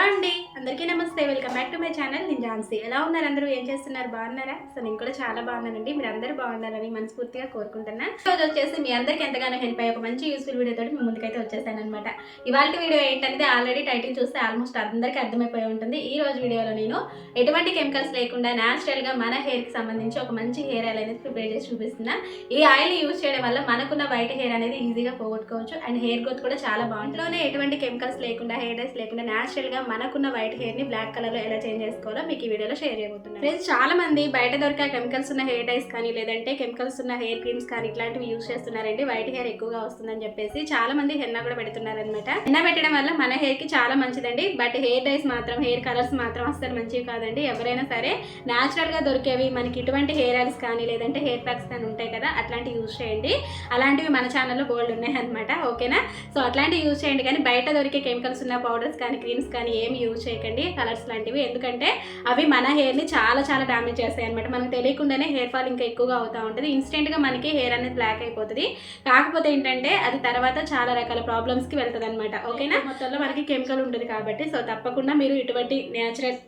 Hello అండి. అందరికీ నమస్తే. Welcome back to my channel. నేను ఝాన్సీ. ఎలా ఉన్నారు అందరూ? ఏం చేస్తున్నారు? బాగున్నారా? సో నేను కూడా చాలా బాగున్నానండి. మీరు అందరూ బాగున్నారని మనస్ఫూర్తిగా కోరుకుంటున్నా. రోజు వచ్చేసి మీ అందరికీ ఎంతగానో హెల్ప్ అయ్యే ఒక మంచి యూస్ఫుల్ వీడియో తోటి మీ ముందుకైతే వచ్చేసాను అనమాట ఇవాళ వీడియో ఏంటనేది ఆల్రెడీ టైటిల్ చూస్తే ఆల్మోస్ట్ అందరికీ అర్థమైపోయి ఉంటుంది. ఈ రోజు వీడియోలో నేను ఎటువంటి కెమికల్స్ లేకుండా న్యాచురల్గా గా మన హెయిర్కి కి సంబంధించి ఒక మంచి హెయిర్ ఆయిల్ అనేది ప్రిపేర్ చేసి చూపిస్తున్నా. ఈ ఆయిల్ యూజ్ చేయడం వల్ల మనకున్న వైట్ హెయిర్ అనేది ఈజీగా పోగొట్టుకోవచ్చు. అండ్ హెయిర్ గ్రోత్ కూడా చాలా బాగుంటుంది. ఎటువంటి కెమికల్స్ లేకుండా హెయిర్ డైస్ లేకుండా న్యాచురల్గా గా మనకున్న వైట్ హెయిర్ని బ్లాక్ కలర్లో ఎలా చేంజ్ చేసుకోవాలో మీకు ఈ వీడియోలో షేర్ చేయబోతున్నాను. ఫ్రెండ్స్ చాలా మంది బయట దొరికే కెమికల్స్ ఉన్న హెయిర్ డైస్ కానీ లేదంటే కెమికల్స్ ఉన్న హెయిర్ క్రీమ్స్ కానీ ఇట్లాంటివి యూజ్ చేస్తున్నారండి. వైట్ హెయిర్ ఎక్కువగా వస్తుందని చెప్పేసి చాలా మంది హెన్నా కూడా పెడుతున్నారు అనమాట హెన్నా పెట్టడం వల్ల మన హెయిర్కి చాలా మంచిదండి. బట్ హెయిర్ డైస్ మాత్రం హెయిర్ కలర్స్ మాత్రం అస్సలు మంచివి కాదండి. ఎవరైనా సరే న్యాచురల్గా దొరికేవి మనకి ఇటువంటి హెయిర్ ఆయిల్స్ కానీ లేదంటే హెయిర్ ప్యాక్స్ కానీ ఉంటాయి కదా అట్లాంటివి యూజ్ చేయండి. అలాంటివి మన ఛానల్లో బోల్డ్ ఉన్నాయి అనమాట ఓకేనా? సో అట్లాంటివి యూజ్ చేయండి. కానీ బయట దొరికే కెమికల్స్ ఉన్న పౌడర్స్ కానీ క్రీమ్స్ కానీ ఏమి యూజ్ చేయకండి కలర్స్ లాంటివి. ఎందుకంటే అవి మన హెయిర్ని చాలా చాలా డ్యామేజ్ చేస్తాయి అనమాట మనకు తెలియకుండానే హెయిర్ ఫాల్ ఇంకా ఎక్కువగా అవుతూ ఉంటుంది. ఇన్స్టెంట్గా మనకి హెయిర్ అనేది బ్లాక్ అయిపోతుంది. కాకపోతే ఏంటంటే అది తర్వాత చాలా రకాల ప్రాబ్లమ్స్కి వెళ్తుంది అనమాట ఓకేనా మొత్తంలో మనకి కెమికల్ ఉంటుంది కాబట్టి సో తప్పకుండా మీరు ఇటువంటి న్యాచురల్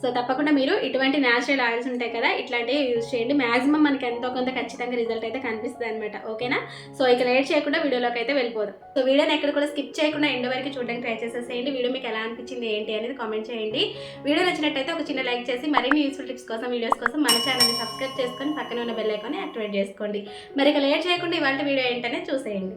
సో తప్పకుండా మీరు ఇటువంటి న్యాచురల్ ఆయిల్స్ ఉంటాయి కదా ఇట్లాంటివి యూజ్ చేయండి. మాక్సిమం మనకి ఎంతో కొంత ఖచ్చితంగా రిజల్ట్ అయితే కనిపిస్తుంది అనమాట ఓకేనా సో ఇక లేట్ చేయకుండా వీడియోలోకి అయితే వెళ్ళిపోదాం. సో వీడియోని ఎక్కడ కూడా స్కిప్ చేయకుండా ఎండ్ వరకు చూడడానికి ట్రై చేసేసేయండి. వీడియో మీకు ఎలా అనిపించింది ఏంటి అనేది కామెంట్ చేయండి. వీడియో నచ్చినట్టయితే ఒక చిన్న లైక్ చేసి మరిన్ని యూస్ఫుల్ టిప్స్ కోసం వీడియోస్ కోసం మన ఛానల్ని సబ్స్క్రైబ్ చేసుకొని పక్కన ఉన్న బెల్ ఐకాన్ని యాక్టివేట్ చేసుకోండి. మరి ఇక లేట్ చేయకుండా ఇవాళ వీడియో ఏంటనే చూసేయండి.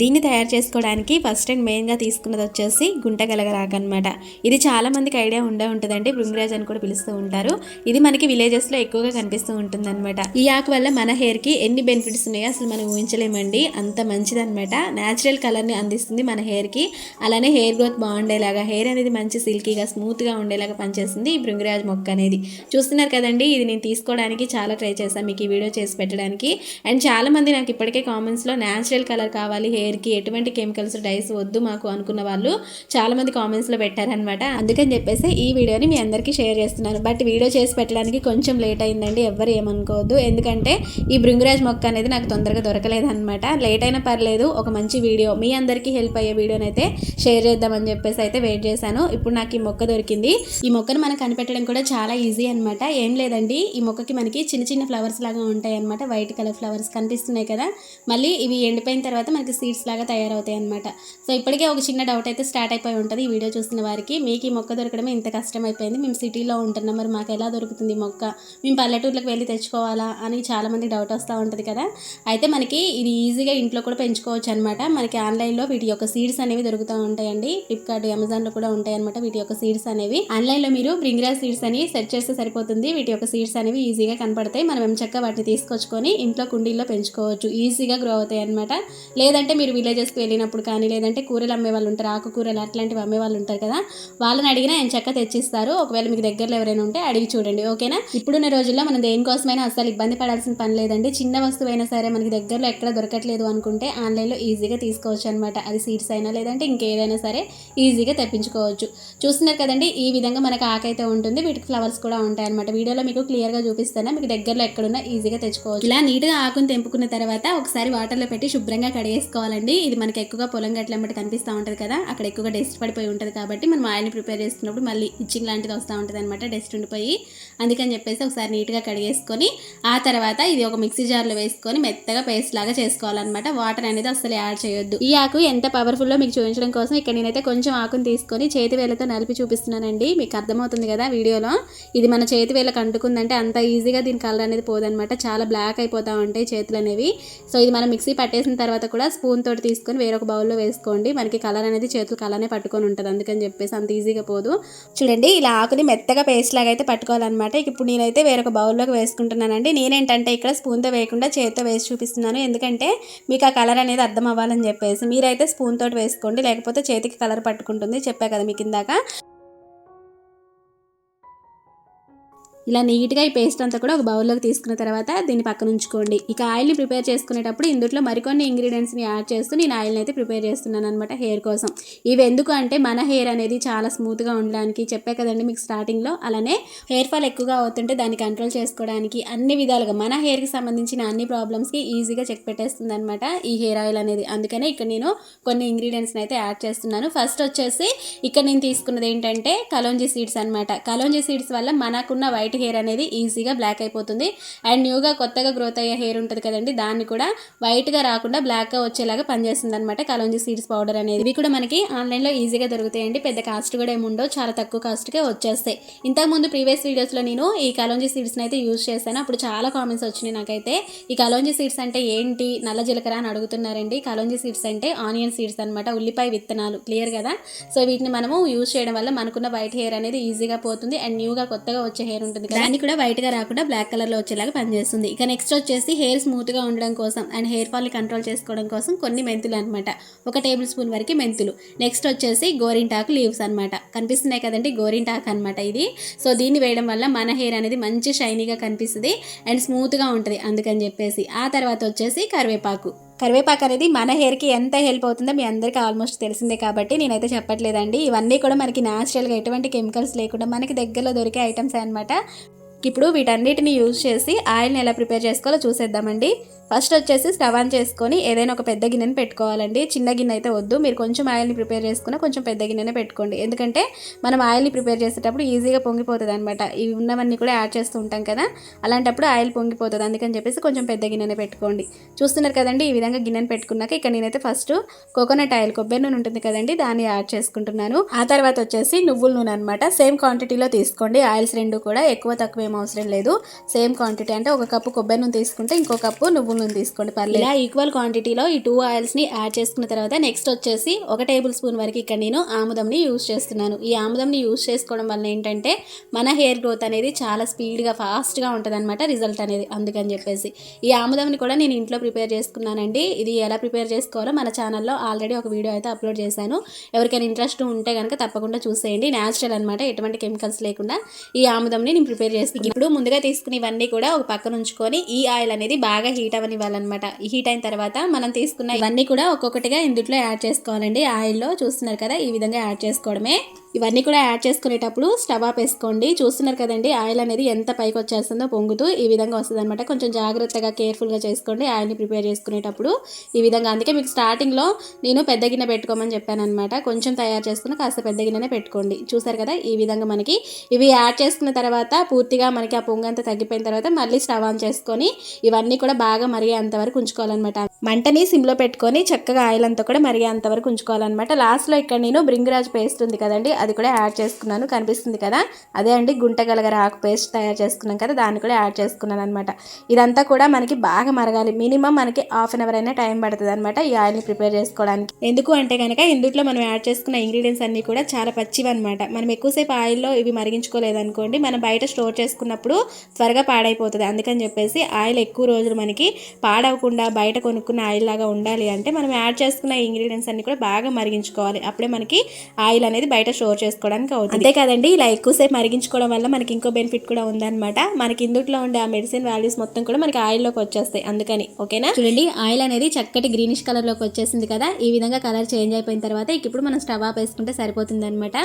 దీన్ని తయారు చేసుకోవడానికి ఫస్ట్ అండ్ మెయిన్గా తీసుకున్నది వచ్చేసి గుంటగలగరాకు అనమాట ఇది చాలా మందికి ఐడియా ఉండే ఉంటుందండి. భృంగిరాజ్ అని కూడా పిలుస్తూ ఉంటారు. ఇది మనకి విలేజెస్లో ఎక్కువగా కనిపిస్తూ ఉంటుంది అనమాట ఈ ఆకు వల్ల మన హెయిర్కి ఎన్ని బెనిఫిట్స్ ఉన్నాయో అసలు మనం ఊహించలేమండి. అంత మంచిదన్నమాట. న్యాచురల్ కలర్ని అందిస్తుంది మన హెయిర్కి అలానే హెయిర్ గ్రోత్ బాగుండేలాగా హెయిర్ అనేది మంచి సిల్కీగా స్మూత్గా ఉండేలాగా పనిచేస్తుంది ఈ భృంగిరాజ్ మొక్క అనేది. చూస్తున్నారు కదండి ఇది నేను తీసుకోవడానికి చాలా ట్రై చేశాను. మీకు ఈ వీడియో చేసి పెట్టడానికి. అండ్ చాలా మంది నాకు ఇప్పటికే కామెంట్స్లో న్యాచురల్ కలర్ కావాలి హెయిర్కి ఎటువంటి కెమికల్స్ డైస్ వద్దు మాకు అనుకున్న వాళ్ళు చాలా మంది కామెంట్స్లో పెట్టారనమాట అందుకని చెప్పేసి ఈ వీడియోని మీ అందరికీ షేర్ చేస్తున్నాను. బట్ వీడియో చేసి పెట్టడానికి కొంచెం లేట్ అయిందండి ఎవ్వరు ఏమనుకోవద్దు. ఎందుకంటే ఈ భృంగిరాజ్ మొక్క అనేది నాకు తొందరగా దొరకలేదనమాట లేట్ అయినా పర్లేదు ఒక మంచి వీడియో మీ అందరికీ హెల్ప్ అయ్యే వీడియోని అయితే షేర్ చేద్దామని చెప్పేసి అయితే వెయిట్ చేశాను. ఇప్పుడు నాకు ఈ మొక్క దొరికింది. ఈ మొక్కను మనకు కనిపెట్టడం కూడా చాలా ఈజీ అనమాట ఏం లేదండి ఈ మొక్కకి మనకి చిన్న చిన్న ఫ్లవర్స్ లాగా ఉంటాయి అనమాట వైట్ కలర్ ఫ్లవర్స్ కనిపిస్తున్నాయి కదా. మళ్ళీ ఇవి ఎండిపోయిన తర్వాత మనకి సీడ్స్ లాగా తయారవుతాయి అనమాట సో ఇప్పటికే ఒక చిన్న డౌట్ అయితే స్టార్ట్ అయిపోయి ఉంటుంది. ఈ వీడియో చూసిన వారికి మీకు ఈ మొక్క దొరకడమే ఇంత కష్టం అయిపోయింది మేము సిటీలో ఉంటున్నాం. మరి మాకు ఎలా దొరుకుతుంది మొక్క? మేము పల్లెటూర్లకు వెళ్ళి తెచ్చుకోవాలా అని చాలామంది డౌట్ వస్తూ ఉంటుంది కదా. అయితే మనకి ఇది ఈజీగా ఇంట్లో కూడా పెంచుకోవచ్చు అనమాట మనకి ఆన్లైన్లో వీటి యొక్క సీడ్స్ అనేవి దొరుకుతూ ఉంటాయండి. ఫ్లిప్కార్ట్ అమెజాన్లో కూడా ఉంటాయి అనమాట వీటి యొక్క సీడ్స్ అనేవి. ఆన్లైన్లో మీరు బ్రింగ్రాజ్ సీడ్స్ అని సెర్చ్ చేస్తే సరిపోతుంది. వీటి యొక్క సీడ్స్ అనేవి ఈజీగా కనపడతాయి. మనం ఎంచక్క వాటిని తీసుకొచ్చుకొని ఇంట్లో కుండీల్లో పెంచుకోవచ్చు. ఈజీగా గ్రో అవుతాయి అనమాట లేదంటే మీరు విలేజెస్కి వెళ్ళినప్పుడు కానీ లేదంటే కూరలు అమ్మే వాళ్ళు ఉంటారు ఆకుకూరలు అట్లాంటివి అమ్మే వాళ్ళు ఉంటారు కదా వాళ్ళని అడిగినా ఎంచక్క తెచ్చిస్తారు. ఒకవేళ మీకు దగ్గరలో ఎవరైనా ఉంటే అడిగి చూడండి ఓకేనా? ఇప్పుడున్న రోజుల్లో మనం దేనికోసమైనా అసలు ఇబ్బంది పడాల్సిన పని లేదండి. చిన్న వస్తువు అయినా సరే మనకి దగ్గరలో ఎక్కడ దొరకట్లేదు అనుకుంటే ఆన్లైన్లో ఈజీగా తీసుకోవచ్చు అనమాట అది సీడ్స్ అయినా లేదంటే ఇంకేదైనా సరే ఈజీగా తెప్పించుకోవచ్చు. చూస్తున్నారు కదండి ఈ విధంగా మనకు ఆకైతే ఉంటుంది వీటికి ఫ్లవర్స్ కూడా ఉంటాయి అనమాట వీడియోలో మీకు క్లియర్గా చూపిస్తాను మీకు దగ్గరలో ఎక్కడున్నా ఈజీగా తెచ్చుకోవచ్చు. ఇలా నీట్గా ఆకుని తెంపుకున్న తర్వాత ఒకసారి వాటర్లో పెట్టి శుభ్రంగా కడిగేసుకోవాలండి ఇది మనకి ఎక్కువగా పొలం గట్ల వెంబడి కనిపిస్తూ ఉంటుంది కదా. అక్కడ ఎక్కువగా డస్ట్ పడిపోయి ఉంటుంది కాబట్టి మనం ఆయిల్ని ప్రిపేర్ చేస్తున్నప్పుడు మళ్ళీ ఇచ్చింగ్ లాంటిది వస్తూ ఉంటుంది అనమాట డస్ట్ ఉండిపోయి. అందుకని చెప్పేసి ఒకసారి నీట్గా కడిగేసుకొని ఆ తర్వాత ఇది ఒక మిక్సీ జార్లో వేసుకొని మెత్తగా పేస్ట్ లాగా చేసుకోవాలన్నమాట. వాటర్ అనేది అసలు యాడ్ చేయొద్దు. ఈ ఆకు ఎంత పవర్ఫుల్లో మీకు చూపించడం కోసం ఇక్కడ నేనైతే కొంచెం ఆకుని తీసుకొని చేతి వేలతో నలిపి చూపిస్తున్నానండి. మీకు అర్థమవుతుంది కదా వీడియోలో. ఇది మన చేతి వేలకు అంటుకుందంటే అంత ఈజీగా దీని కలర్ అనేది పోదనమాట చాలా బ్లాక్ అయిపోతూ ఉంటాయి చేతులు అనేవి సో ఇది మనం మిక్సీ పట్టేసిన తర్వాత కూడా స్పూన్ స్పూన్ తోటి తీసుకొని వేరొక బౌల్లో వేసుకోండి. మనకి కలర్ అనేది చేతులకు అలానే పట్టుకొని ఉంటుంది. అందుకని చెప్పేసి అంత ఈజీగా పోదు. చూడండి ఇలా ఆకుని మెత్తగా పేస్ట్ లాగా అయితే పట్టుకోవాలన్నమాట. ఇప్పుడు నేనైతే వేరొక బౌల్లోకి వేసుకుంటున్నానండి. నేనేంటంటే ఇక్కడ స్పూన్తో వేయకుండా చేతితో వేసి చూపిస్తున్నాను. ఎందుకంటే మీకు ఆ కలర్ అనేది అర్థం అవ్వాలని చెప్పేసి. మీరైతే స్పూన్ తోటి వేసుకోండి. లేకపోతే చేతికి కలర్ పట్టుకుంటుంది. చెప్పా కదా మీకు ఇందాక. ఇలా నీట్గా ఈ పేస్ట్ అంతా కూడా ఒక బౌల్లోకి తీసుకున్న తర్వాత దీన్ని పక్కన ఉంచుకోండి. ఇక ఆయిల్ని ప్రిపేర్ చేసుకునేటప్పుడు ఇందులో మరికొన్ని ఇంగ్రీడియంట్స్ని యాడ్ చేస్తూ నేను ఆయిల్ని అయితే ప్రిపేర్ చేస్తున్నాను అనమాట హెయిర్ కోసం. ఇవి ఎందుకు అంటే మన హెయిర్ అనేది చాలా స్మూత్గా ఉండడానికి చెప్పే కదండి మీకు స్టార్టింగ్లో. అలానే హెయిర్ ఫాల్ ఎక్కువగా అవుతుంటే దాన్ని కంట్రోల్ చేసుకోవడానికి అన్ని విధాలుగా మన హెయిర్కి సంబంధించిన అన్ని ప్రాబ్లమ్స్కి ఈజీగా చెక్ పెట్టేస్తుంది అనమాట ఈ హెయిర్ ఆయిల్ అనేది. అందుకనే ఇక్కడ నేను కొన్ని ఇంగ్రీడియంట్స్ని అయితే యాడ్ చేస్తున్నాను. ఫస్ట్ వచ్చేసి ఇక్కడ నేను తీసుకున్నది ఏంటంటే కలోంజీ సీడ్స్ అనమాట కలోంజీ సీడ్స్ వల్ల మనకున్న వైట్ హెయిర్ అనేది ఈజీగా బ్లాక్ అయిపోతుంది. అండ్ న్యూగా కొత్తగా గ్రోత్ అయ్యే హెయిర్ ఉంటుంది కదండి దాన్ని కూడా వైట్గా రాకుండా బ్లాక్గా వచ్చేలాగా పనిచేస్తుంది అనమాట కలోంజీ సీడ్స్ పౌడర్ అనేది. ఇవి కూడా మనకి ఆన్లైన్లో ఈజీగా దొరుకుతాయండి. పెద్ద కాస్ట్ కూడా ఏముండవు చాలా తక్కువ కాస్ట్కే వచ్చేస్తాయి. ఇంతకుముందు ప్రీవియస్ వీడియోస్లో నేను ఈ కలోంజీ సీడ్స్ని అయితే యూజ్ చేశాను. అప్పుడు చాలా కామెంట్స్ వచ్చినాయి నాకైతే. ఈ కలోంజీ సీడ్స్ అంటే ఏంటి? నల్ల జీలకర్ర అని అడుగుతున్నారండి. కలోంజీ సీడ్స్ అంటే ఆనియన్ సీడ్స్ అనమాట ఉల్లిపాయ విత్తనాలు. క్లియర్ కదా? సో వీటిని మనము యూజ్ చేయడం వల్ల మనకున్న వైట్ హెయిర్ అనేది ఈజీగా పోతుంది. అండ్ న్యూగా కొత్తగా వచ్చే హెయిర్ ఉంటుంది కదా దాన్ని కూడా వైట్గా రాకుండా బ్లాక్ కలర్లో వచ్చేలాగా పనిచేస్తుంది. ఇక నెక్స్ట్ వచ్చేసి హెయిర్ స్మూత్గా ఉండడం కోసం అండ్ హెయిర్ ఫాల్ని కంట్రోల్ చేసుకోవడం కోసం కొన్ని మెంతులు అనమాట ఒక టేబుల్ స్పూన్ వరకు మెంతులు. నెక్స్ట్ వచ్చేసి గోరింటాకు లీవ్స్ అనమాట కనిపిస్తున్నాయి కదండి గోరింటాకు అనమాట ఇది. సో దీన్ని వేయడం వల్ల మన హెయిర్ అనేది మంచి షైనీగా కనిపిస్తుంది అండ్ స్మూత్గా ఉంటుంది అందుకని చెప్పేసి. ఆ తర్వాత వచ్చేసి కరివేపాకు. కరివేపాకు అనేది మన హెయిర్కి ఎంత హెల్ప్ అవుతుందో మీ అందరికీ ఆల్మోస్ట్ తెలిసిందే కాబట్టి నేనైతే చెప్పట్లేదండి. ఇవన్నీ కూడా మనకి న్యాచురల్గా ఎటువంటి కెమికల్స్ లేకుండా మనకి దగ్గరలో దొరికే ఐటమ్స్ అనమాట ఇప్పుడు వీటన్నిటిని యూజ్ చేసి ఆయిల్ని ఎలా ప్రిపేర్ చేసుకోవాలో చూసేద్దామండి. ఫస్ట్ వచ్చేసి స్టవ్ ఆన్ చేసుకొని ఏదైనా ఒక పెద్ద గిన్నెని పెట్టుకోవాలండి. చిన్న గిన్నె అయితే వద్దు. మీరు కొంచెం ఆయిల్ని ప్రిపేర్ చేసుకున్న కొంచెం పెద్ద గిన్నెనే పెట్టుకోండి. ఎందుకంటే మనం ఆయిల్ని ప్రిపేర్ చేసేటప్పుడు ఈజీగా పొంగిపోతుంది అనమాట ఇవి ఉన్నవన్నీ కూడా యాడ్ చేస్తూ ఉంటాం కదా. అలాంటప్పుడు ఆయిల్ పొంగిపోతుంది. అందుకని చెప్పేసి కొంచెం పెద్ద గిన్నెనే పెట్టుకోండి. చూస్తున్నారు కదండి ఈ విధంగా గిన్నెని పెట్టుకున్నాక ఇక్కడ నేనైతే ఫస్ట్ కోకోనట్ ఆయిల్ కొబ్బరి నూనె ఉంటుంది కదండి దాన్ని యాడ్ చేసుకుంటున్నాను. ఆ తర్వాత వచ్చేసి నువ్వుల నూనె అనమాట సేమ్ క్వాంటిటీలో తీసుకోండి. ఆయిల్స్ రెండు కూడా ఎక్కువ తక్కువ ఏం అవసరం లేదు. సేమ్ క్వాంటిటీ అంటే ఒక కప్పు కొబ్బరి నూనె తీసుకుంటే ఇంకో కప్పు నువ్వు నూనె తీసుకోండి పర్లేదు. ఇలా ఈక్వల్ క్వాంటిటీలో ఈ టూ ఆయిల్స్ని యాడ్ చేసుకున్న తర్వాత నెక్స్ట్ వచ్చేసి ఒక టేబుల్ స్పూన్ వరకు ఇక్కడ నేను ఆముదంని యూస్ చేస్తున్నాను. ఈ ఆముదంని యూస్ చేసుకోవడం వల్ల ఏంటంటే మన హెయిర్ గ్రోత్ అనేది చాలా స్పీడ్గా ఫాస్ట్గా ఉంటుంది అనమాట రిజల్ట్ అనేది. అందుకని చెప్పేసి ఈ ఆముదంని కూడా నేను ఇంట్లో ప్రిపేర్ చేసుకున్నానండి. ఇది ఎలా ప్రిపేర్ చేసుకోవాలో మన ఛానల్లో ఆల్రెడీ ఒక వీడియో అయితే అప్లోడ్ చేశాను. ఎవరికైనా ఇంట్రెస్ట్ ఉంటే కనుక తప్పకుండా చూసేయండి. న్యాచురల్ అనమాట ఎటువంటి కెమికల్స్ లేకుండా ఈ ఆముదంని నేను ప్రిపేర్ చేస్తాను ఇప్పుడు ముందుగా తీసుకుని ఇవన్నీ కూడా ఒక పక్కన ఉంచుకొని ఈ ఆయిల్ అనేది బాగా హీట్ అవ్వ ఈ హీట్ అయిన తర్వాత మనం తీసుకున్న ఇవన్నీ కూడా ఒక్కొక్కటిగా ఇందుట్లో యాడ్ చేసుకోవాలండి. ఆయిల్లో చూస్తున్నారు కదా ఈ విధంగా యాడ్ చేసుకోవడమే. ఇవన్నీ కూడా యాడ్ చేసుకునేటప్పుడు స్టవ్ ఆఫ్ వేసుకోండి. చూస్తున్నారు కదండి ఆయిల్ అనేది ఎంత పైకి వచ్చేస్తుందో పొంగుతూ ఈ విధంగా వస్తుంది అనమాట కొంచెం జాగ్రత్తగా కేర్ఫుల్గా చేసుకోండి ఆయిల్ని ప్రిపేర్ చేసుకునేటప్పుడు ఈ విధంగా. అందుకే మీకు స్టార్టింగ్లో నేను పెద్ద గిన్నె పెట్టుకోమని చెప్పాను అనమాట కొంచెం తయారు చేసుకుని కాస్త పెద్ద గిన్నెనే పెట్టుకోండి. చూసారు కదా ఈ విధంగా మనకి ఇవి యాడ్ చేసుకున్న తర్వాత పూర్తిగా మనకి ఆ పొంగంతా తగ్గిపోయిన తర్వాత మళ్ళీ స్టవ్ ఆన్ చేసుకొని ఇవన్నీ కూడా బాగా మరిగేంత వరకు ఉంచుకోవాలన్నమాట. మంటని సిమ్లో పెట్టుకొని చక్కగా ఆయిల్ అంతా కూడా మరిగేంత వరకు ఉంచుకోవాలన్నమాట. లాస్ట్లో ఇక్కడ నేను బ్రింగరాజ్ పేస్ట్ ఉంది కదండి అది కూడా యాడ్ చేసుకున్నాను. కనిపిస్తుంది కదా? అదే అండి గుంటగలగర ఆకు పేస్ట్ తయారు చేసుకున్నాం కదా దాన్ని కూడా యాడ్ చేసుకున్నాను అనమాట ఇదంతా కూడా మనకి బాగా మరగాలి. మినిమం మనకి హాఫ్ అన్ అవర్ అయినా టైం పడుతుంది అనమాట ఈ ఆయిల్ని ప్రిపేర్ చేసుకోవడానికి. ఎందుకు అంటే కనుక ఇందుట్లో మనం యాడ్ చేసుకున్న ఇంగ్రీడియంట్స్ అన్నీ కూడా చాలా పచ్చివి అనమాట మనం ఎక్కువసేపు ఆయిల్లో ఇవి మరిగించుకోలేదనుకోండి మనం బయట స్టోర్ చేసుకున్నప్పుడు త్వరగా పాడైపోతుంది. అందుకని చెప్పేసి ఆయిల్ ఎక్కువ రోజులు మనకి పాడవకుండా బయట కొనుక్కున్న ఆయిల్ లాగా ఉండాలి అంటే మనం యాడ్ చేసుకున్న ఇంగ్రీడియంట్స్ అన్ని కూడా బాగా మరిగించుకోవాలి. అప్పుడే మనకి ఆయిల్ అనేది బయట స్టోర్ చేసుకోవడానికి అవుతుంది. అంతే కదండి ఇలా ఎక్కువసేపు మరిగించుకోవడం వల్ల మనకి ఇంకో బెనిఫిట్ కూడా ఉందన్నమాట. మనకి ఇందులో ఉండే ఆ మెడిసిన్ వాల్యూస్ మొత్తం కూడా మనకి ఆయిల్లోకి వచ్చేస్తాయి అందుకని. ఓకేనా? చూడండి ఆయిల్ అనేది చక్కటి గ్రీనిష్ కలర్లోకి వచ్చేసింది కదా ఈ విధంగా కలర్ చేంజ్ అయిపోయిన తర్వాత ఇక ఇప్పుడు మనం స్టవ్ ఆఫ్ వేసుకుంటే సరిపోతుంది అనమాట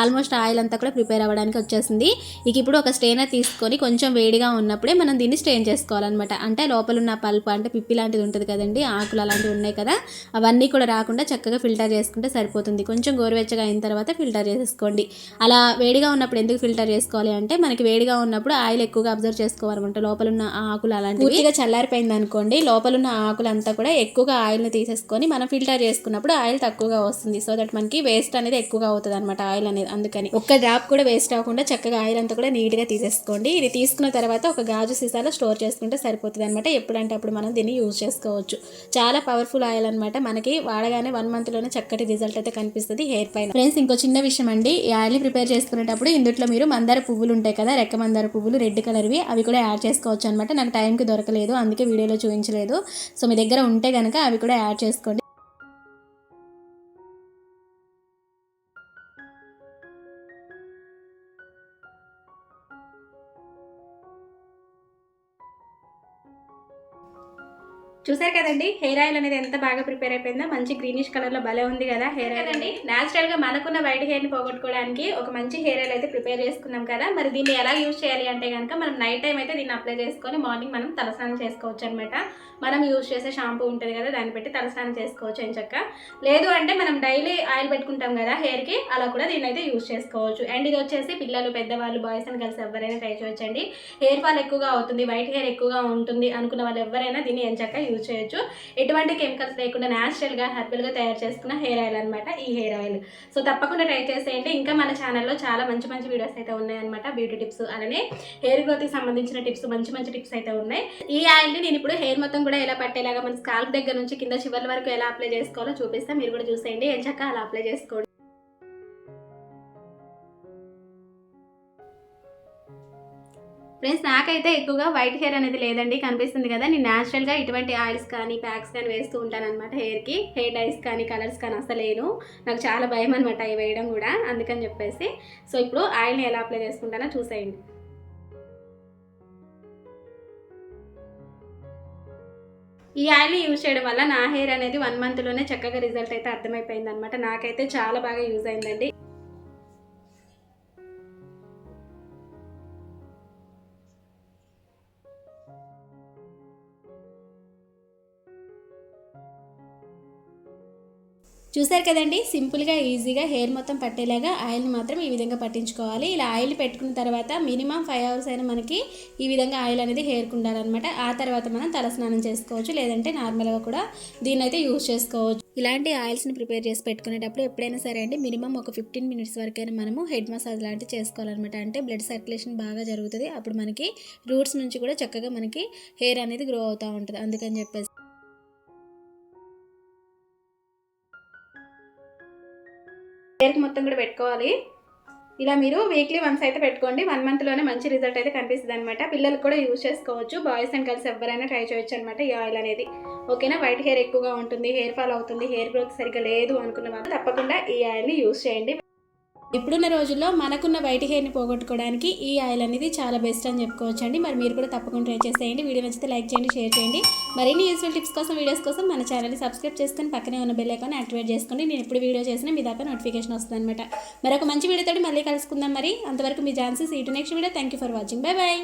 ఆల్మోస్ట్ ఆయిల్ అంతా కూడా ప్రిపేర్ అవ్వడానికి వచ్చేసింది. ఇక ఇప్పుడు ఒక స్ట్రెయినర్ తీసుకొని కొంచెం వేడిగా ఉన్నప్పుడే మనం దీన్ని స్ట్రెయిన్ చేసుకోవాలన్నమాట. అంటే లోపల ఉన్న పల్ప్ అంటే పిప్పి లాంటిది ఉంటుంది కదండి ఆకులు అలాంటివి ఉన్నాయి కదా అవన్నీ కూడా రాకుండా చక్కగా ఫిల్టర్ చేసుకుంటే సరిపోతుంది. కొంచెం గోరువెచ్చగా అయిన తర్వాత ఫిల్టర్ చేసుకోండి అలా వేడిగా ఉన్నప్పుడు ఎందుకు ఫిల్టర్ చేసుకోవాలి అంటే మనకి వేడిగా ఉన్నప్పుడు ఆయిల్ ఎక్కువగా అబ్జర్వ్ చేసుకోవాలన్నమాట. లోపల ఉన్న ఆకులు అలాంటివి. పూర్తిగా చల్లారిపోయింది అనుకోండి లోపల ఉన్న ఆకులు అంతా కూడా ఎక్కువగా ఆయిల్ని తీసేసుకొని మనం ఫిల్టర్ చేసుకున్నప్పుడు ఆయిల్ తక్కువగా వస్తుంది. సో దట్ మనకి వేస్ట్ అనేది ఎక్కువగా అవుతుంది అనమాట ఆయిల్ అనేది అందుకని. ఒక్క డ్రాప్ కూడా వేస్ట్ అవ్వకుండా చక్కగా ఆయిల్ అంతా కూడా నీట్గా తీసేసుకోండి. ఇది తీసుకున్న తర్వాత ఒక గాజు సీసాలో స్టోర్ చేసుకుంటే సరిపోతుంది అనమాట ఎప్పుడంటే అప్పుడు మనం దీన్ని యూజ్ చేసుకోవచ్చు. చాలా పవర్ఫుల్ ఆయిల్ అనమాట మనకి వాడగానే వన్ మంత్లోనే చక్కటి రిజల్ట్ అయితే కనిపిస్తుంది హెయిర్ పైన. ఫ్రెండ్స్ ఇంకో చిన్న విషయం అండి ఈ ఆయిల్ని ప్రిపేర్ చేసుకునేటప్పుడు ఇందుట్లో మీరు మందార పువ్వులు ఉంటాయి కదా రెక్క మందార పువ్వులు రెడ్ కలర్వి అవి కూడా యాడ్ చేసుకోవచ్చు అనమాట నాకు టైంకి దొరకలేదు అందుకే వీడియోలో చూపించలేదు. సో మీ దగ్గర ఉంటే కనుక అవి కూడా యాడ్ చేసుకోండి. చూసారు కదండి? హెయిర్ ఆయిల్ అనేది ఎంత బాగా ప్రిపేర్ అయిపోయిందో. మంచి గ్రీనిష్ కలర్లో భలే ఉంది కదా హెయిర్ ఆయిల్. అండి నేచురల్గా మనకున్న వైట్ హెయిర్ని పోగొట్టుకోవడానికి ఒక మంచి హెయిర్ ఆయిల్ అయితే ప్రిపేర్ చేసుకున్నాం కదా. మరి దీన్ని ఎలా యూజ్ చేయాలి అంటే కనుక మనం నైట్ టైం అయితే దీన్ని అప్లై చేసుకొని మార్నింగ్ మనం తలస్నానం చేసుకోవచ్చు అనమాట మనం యూజ్ చేసే షాంపూ ఉంటుంది కదా దాన్ని పెట్టి తలస్నానం చేసుకోవచ్చు అని చక్క. లేదు అంటే మనం డైలీ ఆయిల్ పెట్టుకుంటాం కదా హెయిర్కి అలా కూడా దీన్ని అయితే యూజ్ చేసుకోవచ్చు. అండ్ ఇది వచ్చేసి పిల్లలు పెద్దవాళ్ళు బాయ్స్ అని కలిసి ఎవరైనా ట్రై చేయొచ్చండి. హెయిర్ ఫాల్ ఎక్కువగా అవుతుంది వైట్ హెయిర్ ఎక్కువగా ఉంటుంది అనుకున్న వాళ్ళు ఎవరైనా దీన్ని ఎంచక్క యూజ్ చేయొచ్చు. ఎటువంటి కెమికల్స్ లేకుండా న్యాచురల్గా హెర్బల్గా తయారు చేసుకున్న హెయిర్ ఆయిల్ అనమాట ఈ హెయిర్ ఆయిల్ సో తప్పకుండా ట్రై చేసేయండి. ఇంకా మన ఛానల్లో చాలా మంచి మంచి వీడియోస్ అయితే ఉన్నాయన్నమాట. బ్యూటీ టిప్స్ అలానే హెయిర్ గ్రోత్కి సంబంధించిన టిప్స్ మంచి మంచి టిప్స్ అయితే ఉన్నాయి. ఈ ఆయిల్ని నేను ఇప్పుడు హెయిర్ మొత్తం కూడా ఎలా పట్టేలాగా మన స్కాల్ప్ దగ్గర నుంచి కింద చివరి వరకు ఎలా అప్లై చేసుకోవాలో చూపిస్తే. మీరు కూడా చూసేయండి. ఎంచక్క అలా అప్లై చేసుకోండి. ఫ్రెండ్స్ నాకైతే ఎక్కువగా వైట్ హెయిర్ అనేది లేదండి. కనిపిస్తుంది కదా నేను న్యాచురల్గా ఇటువంటి ఆయిల్స్ కానీ ప్యాక్స్ కానీ వేస్తూ ఉంటాను అనమాట హెయిర్కి. హెయిర్ డైస్ కానీ కలర్స్ కానీ అసలు లేను. నాకు చాలా భయం అనమాట అవి వేయడం కూడా అందుకని చెప్పేసి. సో ఇప్పుడు ఆయిల్ని ఎలా అప్లై చేసుకుంటానో చూసేయండి. ఈ ఆయిల్ని యూజ్ చేయడం వల్ల నా హెయిర్ అనేది వన్ మంత్లోనే చక్కగా రిజల్ట్ అయితే అర్థమైపోయింది అనమాట నాకైతే చాలా బాగా యూజ్ అయిందండి. చూసారు కదండి సింపుల్గా ఈజీగా హెయిర్ మొత్తం పట్టేలాగా ఆయిల్ని మాత్రం ఈ విధంగా పట్టించుకోవాలి. ఇలా ఆయిల్ పెట్టుకున్న తర్వాత మినిమం ఫైవ్ అవర్స్ అయినా మనకి ఈ విధంగా ఆయిల్ అనేది హెయిర్కి ఉండాలన్నమాట. ఆ తర్వాత మనం తలస్నానం చేసుకోవచ్చు లేదంటే నార్మల్గా కూడా దీన్ని అయితే యూజ్ చేసుకోవచ్చు. ఇలాంటి ఆయిల్స్ని ప్రిపేర్ చేసి పెట్టుకునేటప్పుడు ఎప్పుడైనా సరే అండి మినిమం ఒక ఫిఫ్టీన్ మినిట్స్ వరకైనా మనము హెడ్ మసాజ్ లాంటివి చేసుకోవాలన్నమాట. అంటే బ్లడ్ సర్క్యులేషన్ బాగా జరుగుతుంది అప్పుడు మనకి రూట్స్ నుంచి కూడా చక్కగా మనకి హెయిర్ అనేది గ్రో అవుతూ ఉంటుంది అందుకని చెప్పేసి. హెయిర్కి మొత్తం కూడా పెట్టుకోవాలి. ఇలా మీరు వీక్లీ వన్స్ అయితే పెట్టుకోండి. వన్ మంత్లోనే మంచి రిజల్ట్ అయితే కనిపిస్తుంది అనమాట పిల్లలకు కూడా యూజ్ చేసుకోవచ్చు. బాయ్స్ అండ్ గర్ల్స్ ఎవరైనా ట్రై చేయొచ్చు అనమాట ఈ ఆయిల్ అనేది. ఓకేనా వైట్ హెయిర్ ఎక్కువగా ఉంటుంది. హెయిర్ ఫాల్ అవుతుంది. హెయిర్ గ్రోత్ సరిగ్గా లేదు అనుకున్న వాళ్ళు తప్పకుండా ఈ ఆయిల్ని యూజ్ చేయండి. ఇప్పుడున్న రోజుల్లో మనకున్న వైట్ హెయిర్ని పోగొట్టుకోవడానికి ఈ ఆయిల్ అనేది చాలా బెస్ట్ అని చెప్పుకోవచ్చు అండి మరి మీరు కూడా తప్పకుండా ట్రై చేసేయండి. వీడియో నచ్చితే లైక్ చేయండి షేర్ చేయండి. మరిన్ని యూస్ఫుల్ టిప్స్ కోసం వీడియోస్ కోసం మన ఛానల్ని సబ్స్క్రైబ్ చేసుకొని పక్కనే ఉన్న బెల్ ఐకాన్ యాక్టివేట్ చేసుకోండి. నేను ఎప్పుడు వీడియో చేసినా మీ దాకా నోటిఫికేషన్ వస్తుంది అనమాట మరొక మంచి వీడియోతో మళ్ళీ కలుసుకుందాం మరి. అంతవరకు మీ ఛాన్సెస్ ఈ next video. Thank you for watching bye bye